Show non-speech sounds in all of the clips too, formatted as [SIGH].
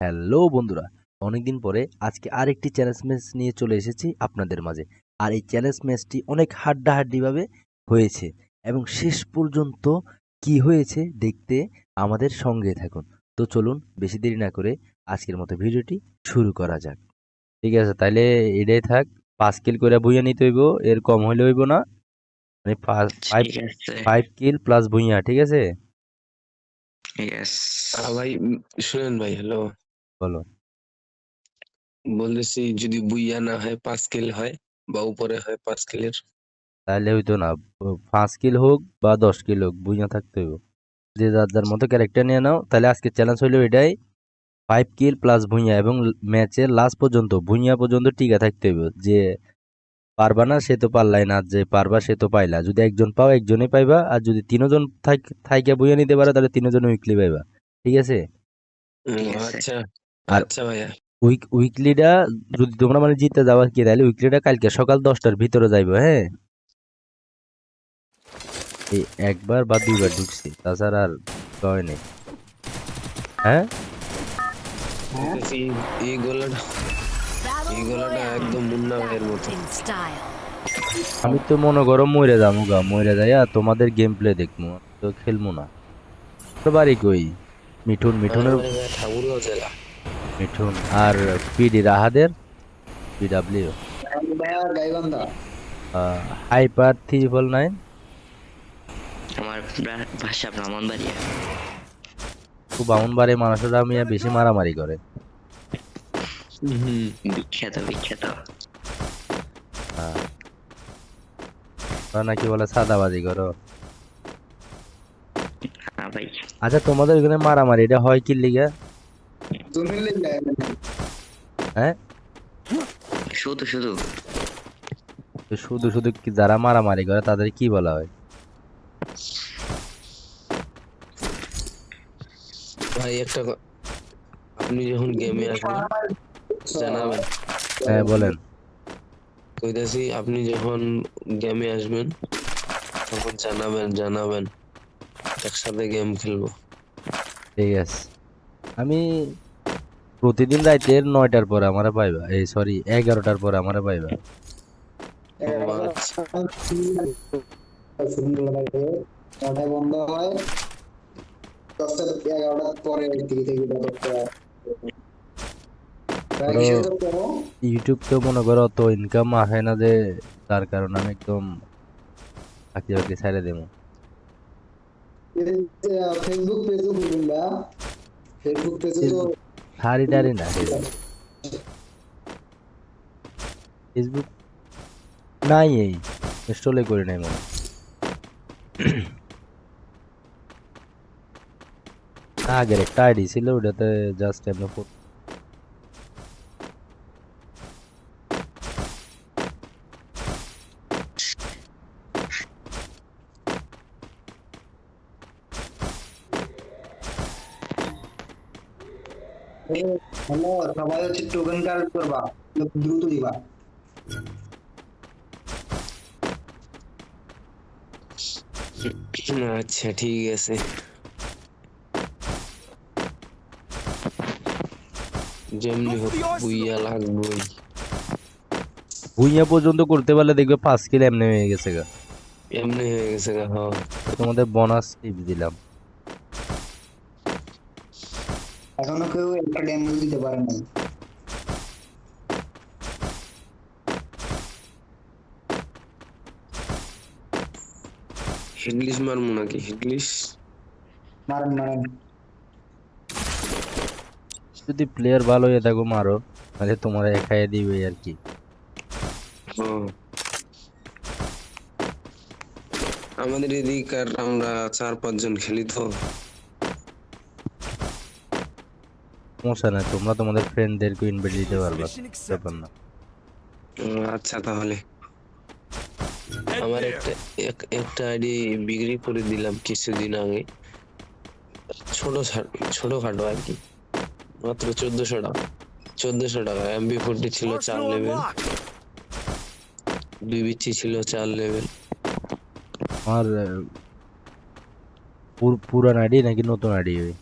Hello বন্ধুরা অনেকদিন পরে আজকে আরেকটি চ্যালেঞ্জ ম্যাচ নিয়ে চলে এসেছি আপনাদের মাঝে। আর এই চ্যালেঞ্জ ম্যাচটি অনেক হাড্ডাহাড্ডিভাবে হয়েছে এবং শেষ পর্যন্ত কি হয়েছে দেখতে আমাদের সঙ্গে থাকুন। তো চলুন বেশি দেরি না করে আজকের মতো ভিডিওটি শুরু করা যাক। ঠিক আছে তাইলে এটাই থাক পাঁচ কিল করে ভুইয়া নিতে হইব এর কম হইলে হইব না। মানে ফাইভ কিল প্লাস ভুইয়া ঠিক আছে? ভাই শুনেন ভাই হ্যালো। বলো। বলতেছি যদি বুইয়া না হয় পাঁচ কিল হয় বা উপরে হয় পাঁচ কিলের। তাহলে হইতো না পাঁচ কিল হোক বা দশ কিল হোক বুঝিয়ে থাকতে হইব। যে যার যার মতো ক্যারেক্টার নিয়ে নাও তাহলে আজকে চ্যালেঞ্জ হইল এটাই ফাইভ কিল প্লাস ভুঁইয়া এবং ম্যাচের লাস্ট পর্যন্ত ভুঁইয়া পর্যন্ত টিকা থাকতে হইব। যে পারবা না সে তো পারলাই না যে পারবা সে তো পাইলা। যদি একজন পাও একজনই পাইবা আর যদি তিনজন থাক থাইকা ভুঁইয়া নিতে পারে তাহলে তিনজন উইকলি পাইবা। ঠিক আছে? ঠিক আছে। আচ্ছা। আর- আচ্ছা ভাইয়া। উইক উইকলিটা যদি তোমরা মানে জিতে যাওয়া কি তাহলে উইকলিটা কালকে সকাল দশটার ভিতরে যাইবো হ্যাঁ? এই একবার বা দুইবার ঢুকছি তাছাড়া আর হয় নেই। হ্যাঁ? এই গোলাটা এই গোলাটা একদম মুন্না ভাইয়ের মতো। আমি তো মনে করো মরে যাব গা মরে যাইয়া তোমাদের গেম প্লে দেখব তো খেলব না। তোর বাড়ি কই? মিঠুন মিঠুনের ঠাকুরগাঁও জেলা। মিঠুন আর পিডি রাহাদের পিডাব্লিউ। Hyper triple nine. আমার ভাষা ব্রাহ্মণবাড়িয়া। খুব মানুষরা মিয়া বেশি মারামারি করে। বিখ্যাত বিখ্যাত। নাকি বলে সাদাবাজি করো? হ্যাঁ আচ্ছা তোমাদের ওখানে মারামারি এটা হয় কি লিগা? হ্যাঁ? শুধু শুধু। শুধু শুধু কি যারা মারামারি করে তাদের কি বলা হয়? ভাই একটা আপনি যখন গেমে আসবেন জানাবেন। হ্যাঁ বলেন। কইতাছি আপনি যখন গেমে আসবেন তখন জানাবেন জানাবেন। একসাথে গেম খেলব। ঠিক আছে। আমি প্রতিদিন রাইতের নয়টার পরে আমারে পাইবা। এই সরি এগারোটার পরে আমারে পাইবা। বন্ধ হয় পরে? ইউটিউব তো মনে করো অত ইনকাম আসে না যে তার কারণে আমি একদম চাকরি বাকরি ছাইড়ে দেবো। ফেসবুক পেজও খুলবেন না ফেসবুক পেজে তো হারি টারি না ফেসবুক নাই এই ইনস্টলে করি নাই মনে। [CLEARS THROAT] আগের একটা আইডি ছিল, ওটাতে জাস্ট এমনি করবা দ্রুত দিবা। আচ্ছা ঠিক আছে। যেমনি হোক বুইয়া লাগবেই। ভুইয়া পর্যন্ত করতে পারলে দেখবে পাঁচ কিলো এমনি হয়ে গেছে গা। এমনি হয়ে গেছে গা হ্যাঁ। তোমাদের বোনাস টিপস দিলাম। এখনও কেউ একটা ডেমো দিতে পারে নাই। হিটলিশ মারমু নাকি? মারেন মারেন। যদি প্লেয়ার ভালো হয়ে থাকো মারো। তাহলে তোমার একাই দিবে আর কি। আমাদের এদিককার আমরা চার পাঁচজন খেলি তো। সমস্যা নাই তোমরা তোমাদের ফ্রেন্ডদেরকে ইনভাইট দিতে পারবা ব্যাপার না। আচ্ছা তাহলে। আমার একটা এক- একটা আইডি বিক্রি করে দিলাম কিছুদিন আগে। ছোট ছোটখাটো আর কি। মাত্র চোদ্দশো টাকা। চোদ্দশো টাকা। এমবি ফোরটি ছিল চার লেভেল দুই বিচি ছিল চার লেভেল আর পুর- পুরান আইডি নাকি নতুন আইডি?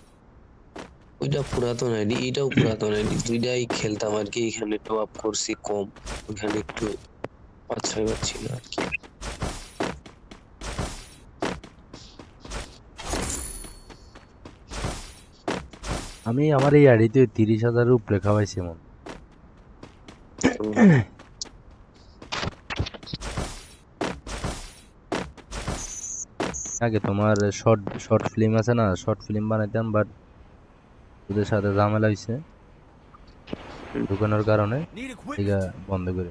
ওইটা পুরাতন আইডি এটাও পুরাতন আইডি। দুইটাই খেলতাম আর কি। এখানে টপ আপ করছি কম। ওখানে একটু পাঁচ ছয় বার ছিল আর কি। আমি আমার এই আইডিতে তিরিশ হাজারের উপরে খাওয়াইছি মন। তো আগে তোমার শর্ট শর্ট ফিল্ম আছে না শর্ট ফিল্ম বানাইতাম বাট ওদের সাথে ঝামেলা হয়েছে ঢুকানোর কারণে বন্ধ করে।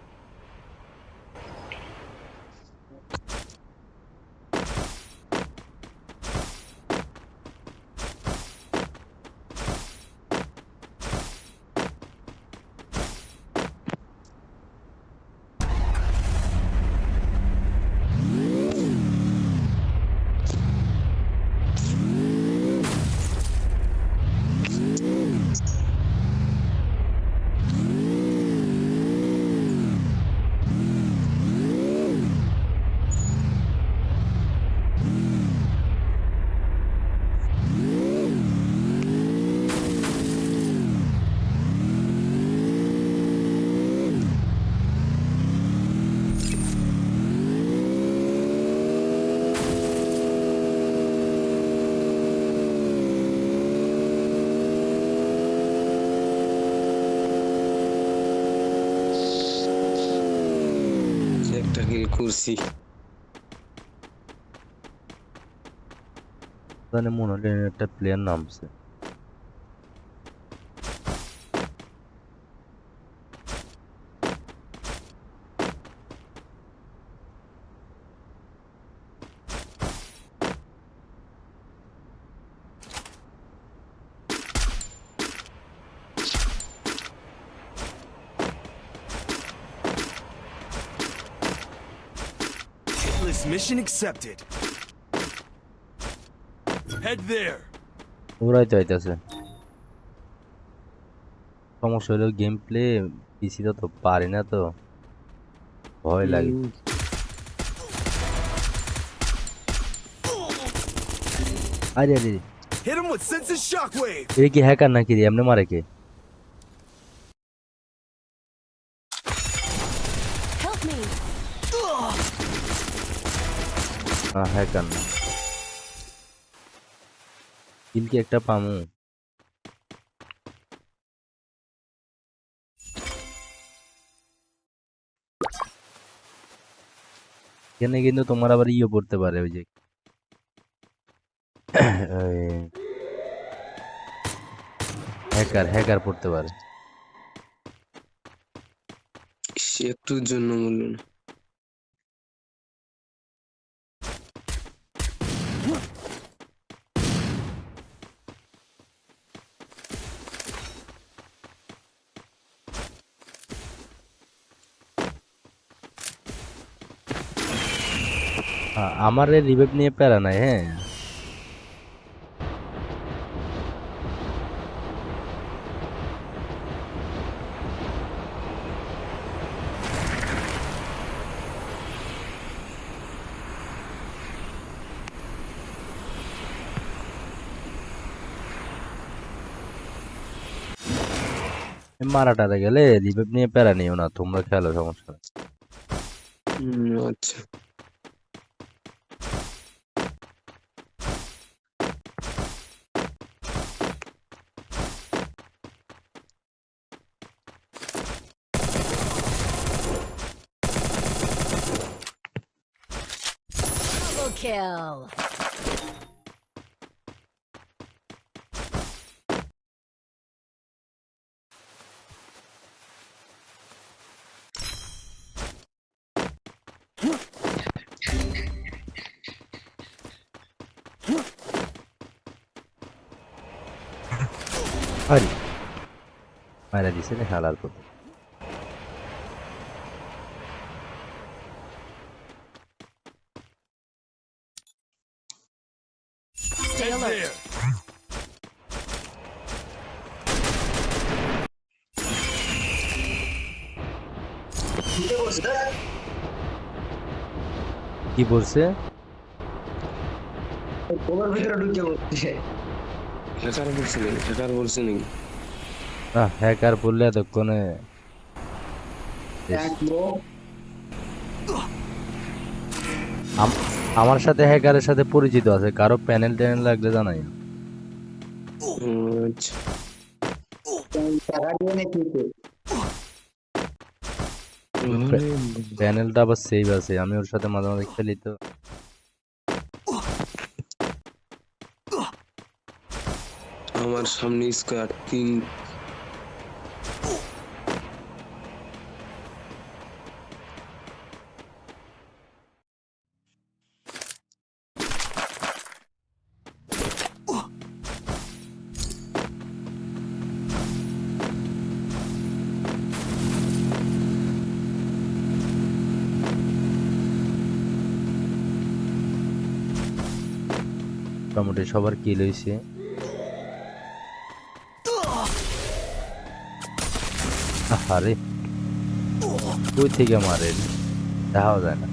করছি তাহলে মনে হলো একটা প্লেয়ার নামছে। Mission accepted. Head there. ওরাই তো আইতাছে সমস্যা হলো গেম প্লে পিসিতে তো পারি না তো ভয় লাগে আরে আরে Hit him with sense shockwave. এ কি হ্যাকার নাকি রে এমনি মারে কে হ্যাকার না কিল একটা পামু? এখানে কিন্তু তোমার আবার ইয়ে পড়তে পারে ওই যে। হ্যাকার হ্যাকার পড়তে পারে। সে একটুর জন্য বলল না। আমার রিভাইভ নিয়ে প্যারা নাই হ্যাঁ। মারাটারে গেলে রিভাইভ নিয়ে প্যারা নিও না, তোমরা খেলো, সমস্যা আচ্ছা। kill. Vale. Para di se ne halal potu. কি বলছে ওর ভিতরে ঢুকে পড়ছে হ্যাকার বলছে। নাকি হ্যাকার বলছে নাকি না হ্যাকার বললে এতক্ষণে। আমার সাথে হ্যাকারের সাথে পরিচিত আছে কারও প্যানেল ট্যানেল লাগলে জানাই। আচ্ছা। প্যানেলটা আবার সেভ আছে আমি ওর সাথে মাঝে মাঝে খেলি তো। আমার সামনে স্কোয়ার তিন সবার কিল হয়েছে আরে ওই থেকে মারে দেখাও যায় না।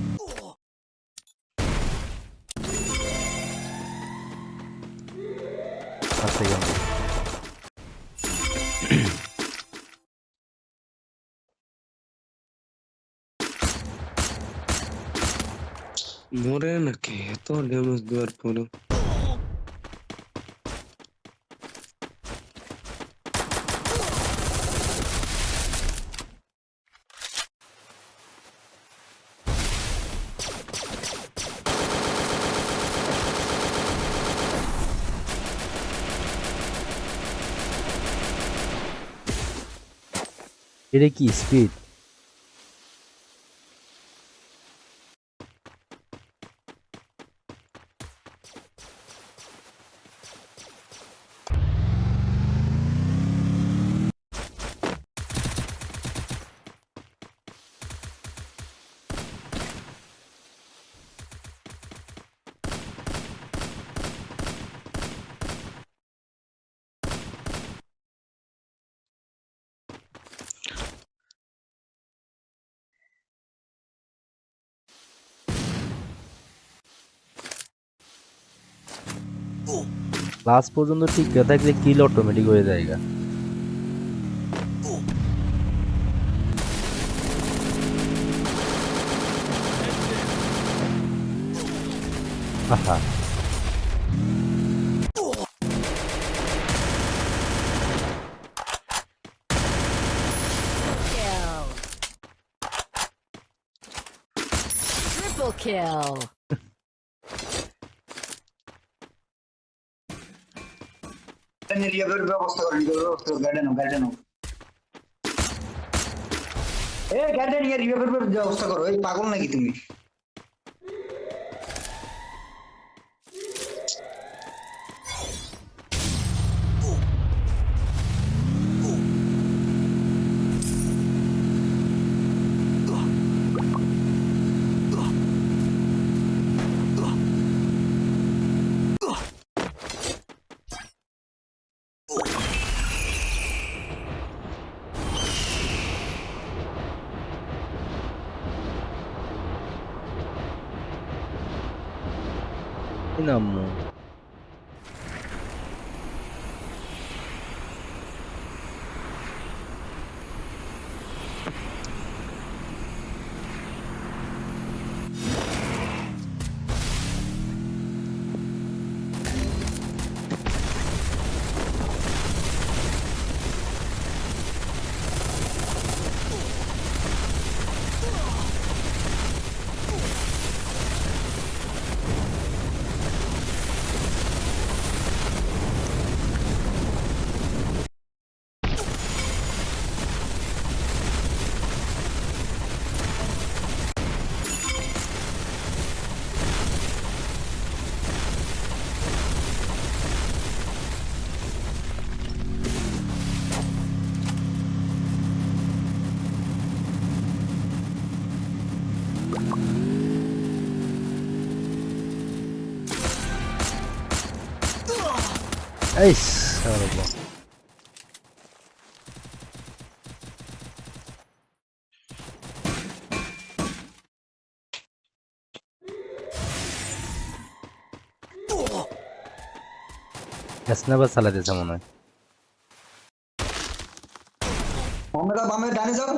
মরে নাকি? এত ড্যামেজ দেওয়ার পরে এটা কি স্পিড লাস্ট পর্যন্ত ঠিক থাকলে কিল অটোমেটিক হয়ে যায় গা। আহা Kill. Triple kill. রিভাবের ব্যবস্থা করেন গার্ডেন গার্ডেন এ গার্ডেন ইয়ে রিভাবের ব্যবস্থা করো এই পাগল নাকি তুমি? 那么 কি নাম এই সর্ব স্ন্যাপার চালাতেছে মনে হয় আমরা বামে ডানে যাও।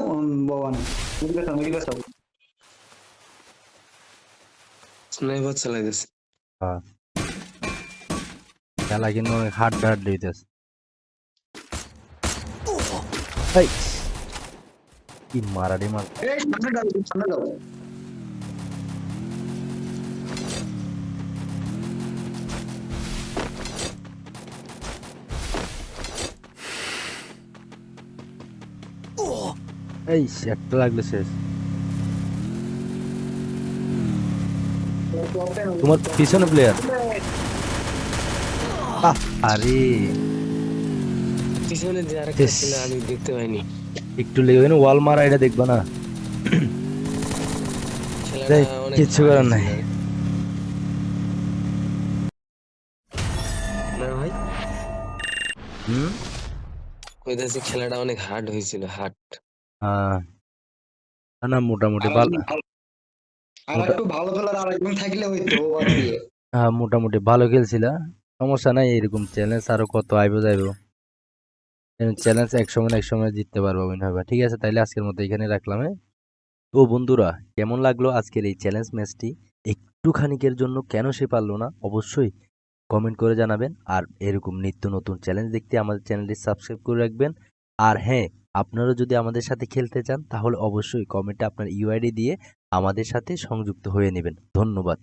ভবান মিডিল যাও মিডিল যাও স্নাইপার চালাইতেছে হ্যাঁ। খেলা কিন্তু অনেক হার্ড হার্ড দিতেছে। এই, কি মারাডি মার এই একটা লাগলে শেষ। তোমার পিছনে প্লেয়ার আরে। পিছনে যে আরেকটা ছিল আমি দেখতে পাইনি। একটু লেগে গেলে ওয়াল মারা এটা দেখবা না। করার নাই। ছিল। না ভাই? হুম? কইতাছি খেলাটা অনেক হার্ড হয়েছিল হার্ড হ্যাঁ। না, মোটামুটি ভালো। আর একটু ভালো খেলার আর একজন থাকলে হইতো হ্যাঁ মোটামুটি ভালো খেলছিল। সমস্যা নাই, এরকম চ্যালেঞ্জ আরও কত আইবো যাইবো। চ্যালেঞ্জ এক সময় এক সময় জিততে পারব মনে হয় ঠিক আছে, তাইলে আজকের মতো এখানে রাখলাম হ্যাঁ? তো বন্ধুরা, কেমন লাগল আজকের এই চ্যালেঞ্জ ম্যাচটি একটু খানিকের জন্য কেন সে পারল না? অবশ্যই কমেন্ট করে জানাবেন। আর এরকম নিত্য নতুন চ্যালেঞ্জ দেখতে আমাদের চ্যানেলটি সাবস্ক্রাইব করে রাখবেন। আর হ্যাঁ আপনারা যদি আমাদের সাথে খেলতে চান, তাহলে অবশ্যই কমেন্টে আপনার ইউআইডি দিয়ে আমাদের সাথে সংযুক্ত হয়ে নেবেন। ধন্যবাদ।